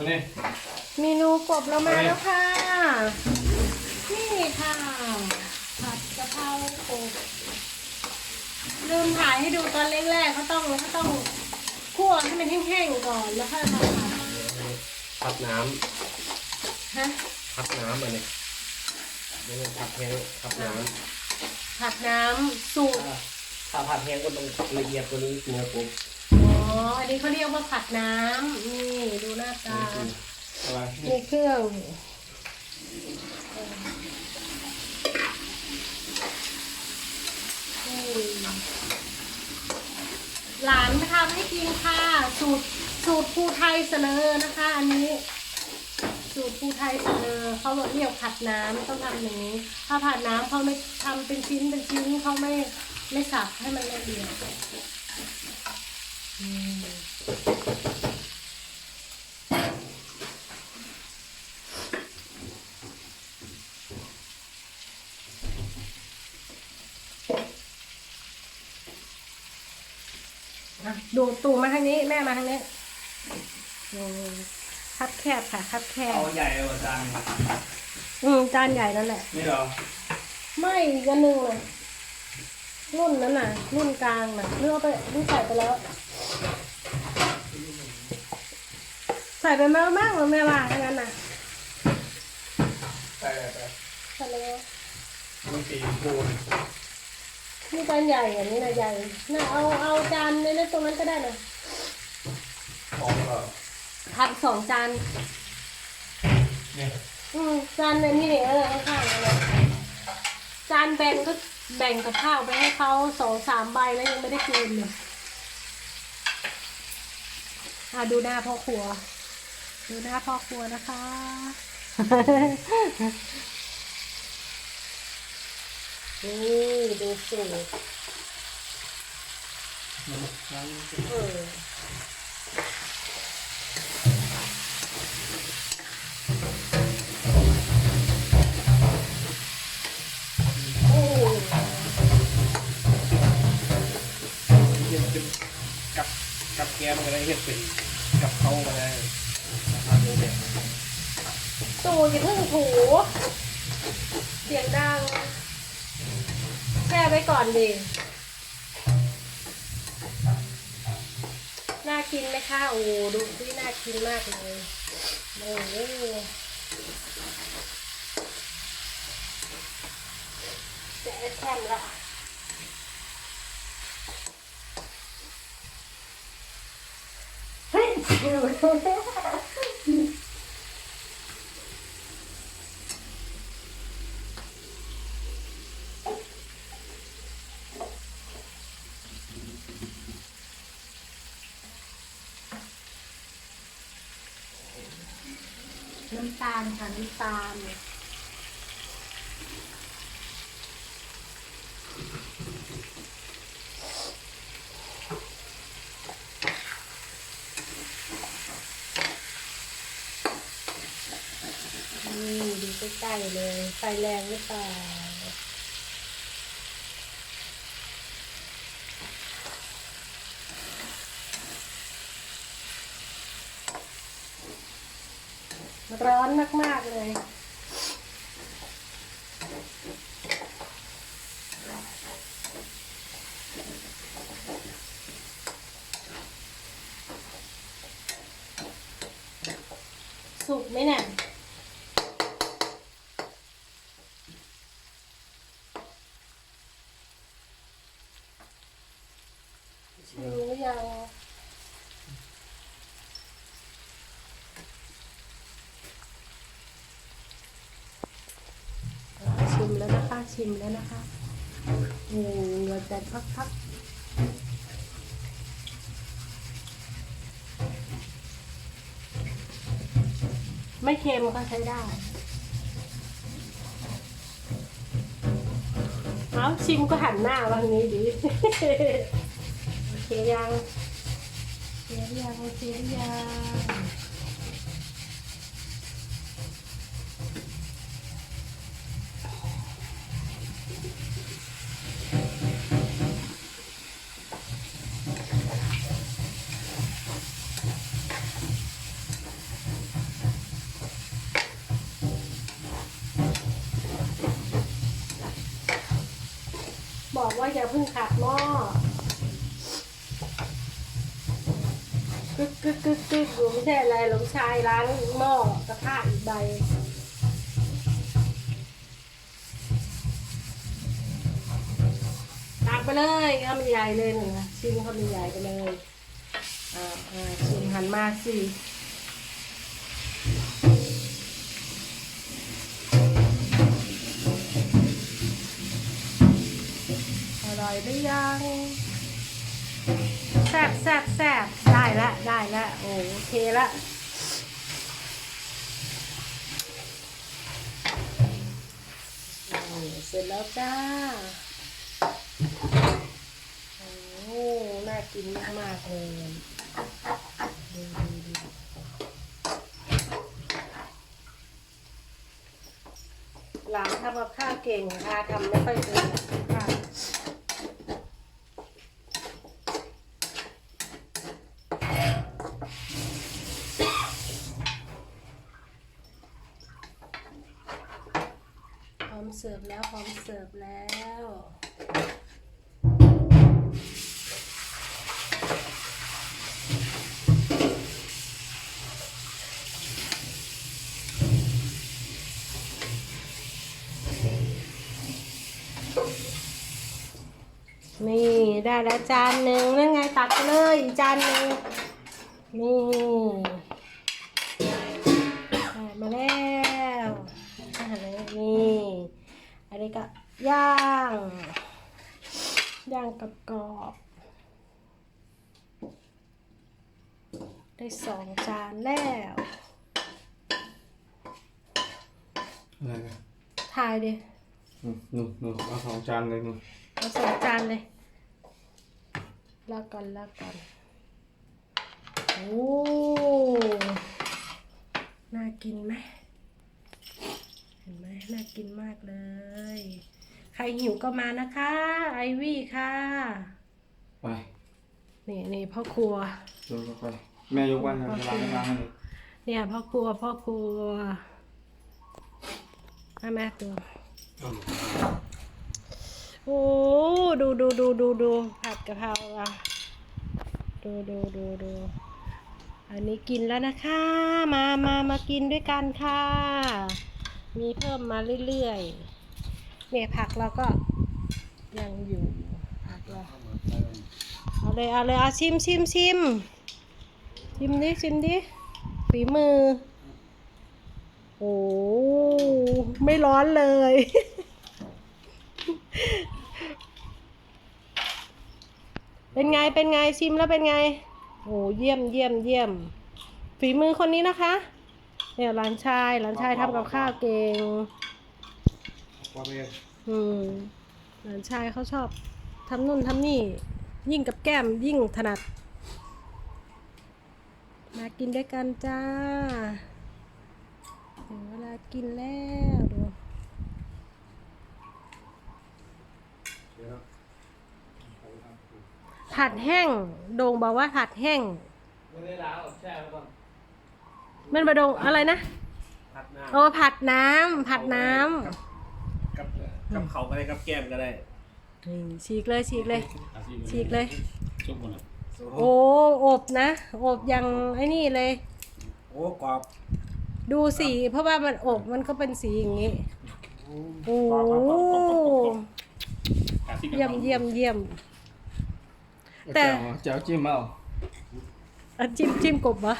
อันนี้เมนูกบเรามาแล้วค่ะ นี่ค่ะ ผัดกะเพรากบลืมถ่ายให้ดูตอนแรกๆเขาต้องเขาต้องคั่วให้มันแห้งๆก่อนแล้วค่อยมาผัดผัดน้ฮะำผัดน้ำอันนี้ไม่ใช่ผัดแห้งผัดน้ผัดน้ำสูตรำถ้าผัดแห้งก็ต้องละเอียดกว่านี้เนื้อกบ อ๋ออันนี้เขาเรียกว่าผัดน้ำนี่ดูหน้าตาอะไรมีเครื่อง หลานทำให้กินค่ะ สูตรสูตรภูไทยเสนอนะคะ อันนี้ สูตรภูไทยเสนอเขาเรียกผัดน้ำต้องทำอย่างนี้ ถ้าผัดน้ำเขาไม่ทำเป็นชิ้นเป็นชิ้นเขาไม่ไม่สับให้มันละเอียด อะดูตูมาทางนี้แม่มาทางนี้อืมคับแคบค่ะคับแคบเอาใหญ่กว่าจานอืมจานใหญ่นั่นแหละ นี่เหรอ ไม่อีกอันหนึ่งน่ะรุ่นนั้นน่ะ รุ่นกลางน่ะเลือกไปนี่ใส่ไปแล้ว ใส่ไปแม่บ้างหรือแม่ว่าทั้งนั้นน่ะไปไปไปใส่แล้วมีสีมูน นี่จานใหญ่อันนี้นะใหญ่น่ะเอาเอาจานในนั้นตรงนั้นก็ได้นะพร้อมก็ผัดสองจาน เนี่ยอืมจานในนี่เนี่ยเออข้างๆนั่นแหละจานแบ่งก็แบ่งกับข้าวไปให้เขาสองสามใบแล้วยังไม่ได้คืนเลยอะดูหน้าพ่อครัว ดูหน้าพ่อครัวนะคะ นี่ดูสูตรเออเห็ดเป็นกับกับแกมก็ได้เห็ดเป็นกับเขาก็ได้นะครับดูเนี่ยตูอย่าเพิ่งถูเสียงดัง ไว้ก่อนดิน่ากินไหมคะโอ้ดูสิน่ากินมากเลยโอ้โหจะแอดแช่มละเฮ้ย น้ำตาลค่ะน้ำตาลนี่ดูใกล้ๆเลย ไฟแรงหรือเปล่า ร้อนมาก ๆ เลย สุกไหมเนี่ย รู้ยัง ชิมแล้วนะคะ ชิมแล้วนะคะโอ้เหงื่อแตกพักๆ ไม่เค็มก็ใช้ได้ เอาชิมก็หันหน้าวังนี้ดิโอเคยังโอเคยังโอเคยัง อกว่าอย่าเพิ่งขัดหม้อกึกกึกกึกกึกอยู่ไม่ใช่อะไรหลงชายล้างหม้อกระทะอีกใบตักไปเลยคำใหญ่เลยหนึ่งนะชิมคำใหญ่ไปเลยอ่าอ่าชิมหันมาสิ อยหรือยัง แซ่บแซ่บแซ่บได้ละได้ละโอโอเคละเสร็จแล้วจ้า โอ้หน่ากินมากๆเลยดูดูดูหลานทำกับข้าวเก่งค่ะทำไม่ค่อยเป็นค่ะพร้อม เสิร์ฟแล้วพร้อมเสิร์ฟแล้วนี่ได้แล้วจานหนึ่งนั่นไงตักเลยอีกจานหนึ่งนี่มาแล้วอาหารนี่ อันนี้ก็ย่าง ย่างกับกรอบๆได้สองจานแล้วอะไรกันถ่ายดินู่นนู่นนู่นเอาสองจานเลยนู่นเอาสองจานเลยลากก่อนลากก่อนโอ้ น่ากินไหม เห็นไหมน่ากินมากเลย ใครหิวก็มานะคะ ไอวี่ค่ะ ไปนี่นี่พ่อครัวเดินเข้าไป แม่ยกวันทำเวลาไม่ล้างให้เลยเนี่ยพ่อครัวพ่อครัวมาแม่ตัวโอ้ดูดูดูดูดูผัดกะเพราอะดูดูดูดูอันนี้กินแล้วนะคะ มามามากินด้วยกันค่ะ มีเพิ่มมาเรื่อยๆเนี่ยผักเราก็ยังอยู่ผักเราเอาเลยเอาเลยเอาชิมชิมชิมชิมดิชิมดิฝีมือ โอ้ไม่ร้อนเลย เป็นไงเป็นไงชิมแล้วเป็นไงโอ้เยี่ยมเยี่ยมเยี่ยม ฝีมือคนนี้นะคะ เนี่ยหลานชายหลานชายทำกับข้าวเก่งว่าไปอืมหลานชายเขาชอบทำนู่นทำนี่ ยิ่งกับแก้มยิ่งถนัด มากินด้วยกันจ้าถึงเวลากินแล้วดูผัดแห้งโด่งบอกว่าผัดแห้งไม่ได้ล้างหรอกแช่ไว้ก่อน มันมาโด่งอะไรนะผัดน้โอ้ผัดน้ำผัดน้ำกับกับเขาก็ได้กับแก้มก็ได้ำนี่ฉีกเลยฉีกเลย ฉีกเลยซุปมันอะโอ้อบนะ อบยังไอ้นี่เลยโอ้กรอบดูสีเพราะว่ามันอบมันก็เป็นสีอย่างนี้โอ้เยี่ยมเยี่ยมเยี่ยม แต่ เจ้าจิ้มเอาอะจิ้มจิ้มกบวะ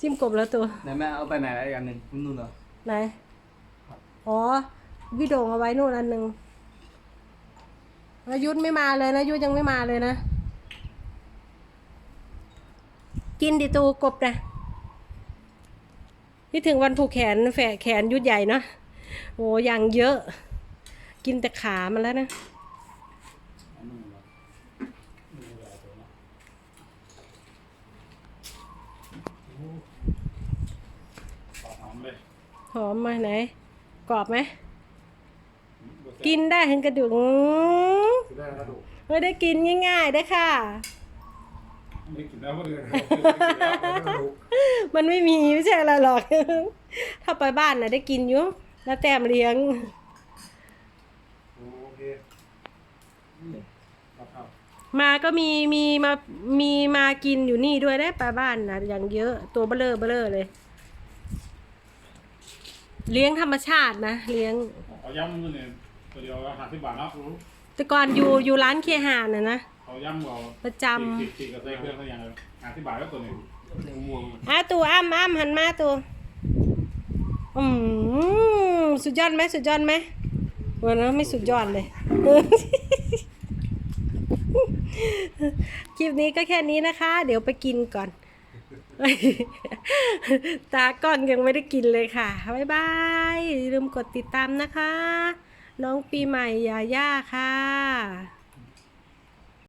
จิ้มกบแล้วตัว ไหนแม่เอาไปไหนอีกอันหนึ่งนู่นเหรอ ไหน อ๋อวิโดงเอาไว้นู่นอันหนึ่งนายุทธไม่มาเลยนะยุทธยังไม่มาเลยนะ กินดิตูกบนะนี่ถึงวันผูกแขนแฝะแขนยุทธใหญ่เนาะโอ้ยังเยอะ กินแต่ขามันแล้วนะ หอมเลย หอมมาไหน กรอบไหม กินได้ถึงกระดูกได้กระดูกไม่ได้กินง่ายๆได้อค่ะไม่กินแล้วก็เลยมันไม่มีไม่ใช่อะไรหรอก ถ้าไปบ้านน่ะได้กินอยู่แล้วแต้มเลี้ยงโอเคมาก็มีมีมามีมากินอยู่นี่ด้วยได้ปลาบ้านนะอย่างเยอะตัวเบลอเบลอเลย เลี้ยงธรรมชาตินะ เลี้ยง เขาย่ำมันเนี่ยตัวเดียวห้าสิบบาทเนาะแต่ก่อนอยู่อยู่ร้านเคหานนะนะ เขาย่ำเราประจำติดติดกับใส่เครื่องเขาอย่างห้าสิบบาทก็ตัวหนึ่งเรื่องม่วงอะตัวอ้ำอ้ำหันมาตัวอืมสุดยอดไหมสุดยอดไหมวันนั้นไม่สุดยอดเลยคลิปนี้ก็แค่นี้นะคะ เดี๋ยวไปกินก่อน ตากล้องยังไม่ได้กินเลยค่ะบ๊ายบายอย่าลืมกดติดตามนะคะ น้องปีใหม่ยาย่าค่ะ